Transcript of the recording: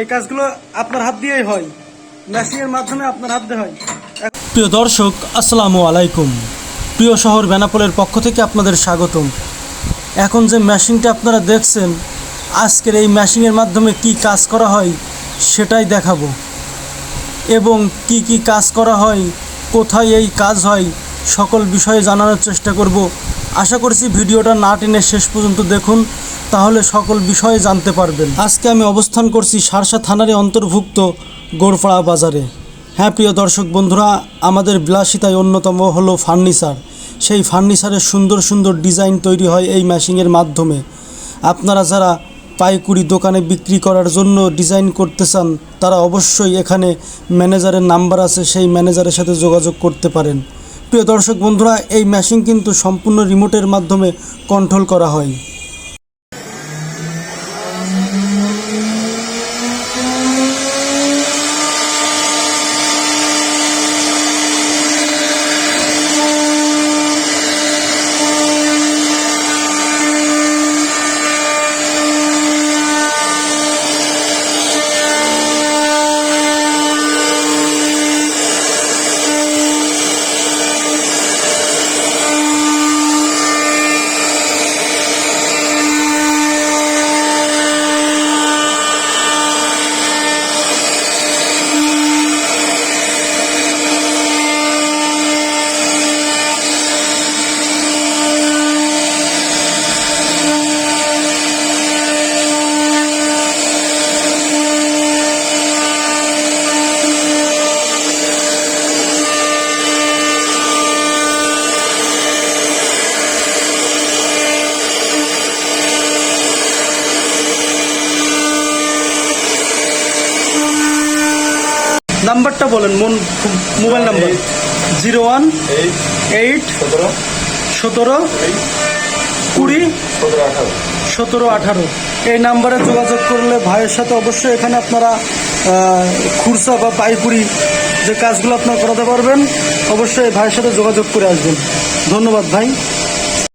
এই কাজগুলো আপনার হাত দিয়েই হয়। মেশিনের মাধ্যমে আপনার হাত দিয়ে। হয় প্রিয় দর্শক, আসসালামু আলাইকুম। প্রিয় শহর বেনাপোলের পক্ষ থেকে আপনাদের স্বাগতম। এখন যে মেশিনটা আপনারা দেখছেন, আজকের এই মেশিনের মাধ্যমে কি কাজ করা হয় সেটাই দেখাবো। এবং কি কি কাজ করা হয়, কোথায় এই কাজ হয়, সকল বিষয়ে জানানোর চেষ্টা করব। আশা করছি ভিডিওটা না টেনে শেষ পর্যন্ত দেখুন, তাহলে সকল বিষয়ে জানতে পারবেন। আজকে আমি অবস্থান করছি সারসা থানারে অন্তর্ভুক্ত গোড়পাড়া বাজারে। হ্যাঁ প্রিয় দর্শক বন্ধুরা, আমাদের বিলাসিতায় অন্যতম হলো ফার্নিচার। সেই ফার্নিচারের সুন্দর সুন্দর ডিজাইন তৈরি হয় এই মেশিনের মাধ্যমে। আপনারা যারা পাইকুড়ি দোকানে বিক্রি করার জন্য ডিজাইন করতে চান, তারা অবশ্যই এখানে ম্যানেজারের নাম্বার আছে, সেই ম্যানেজারের সাথে যোগাযোগ করতে পারেন। প্রিয় দর্শক বন্ধুরা এই মেশিন কিন্তু সম্পূর্ণ রিমোটের মাধ্যমে কন্ট্রোল করা হয়। নাম্বারটা বলেন মন mobile number. Zero one eight. সতেরো। কুড়ি। সতেরো আঠারো। এই নাম্বারে যোগাযোগ করলে ভাইয়ের সাথে অবশ্যই এখানে আপনারা খুরসা বা পাইপুরি যে কাজগুলো আপনারা করাতে পারবেন অবশ্যই এই ভাইয়ের সাথে যোগাযোগ করে আসবেন। ধন্যবাদ ভাই।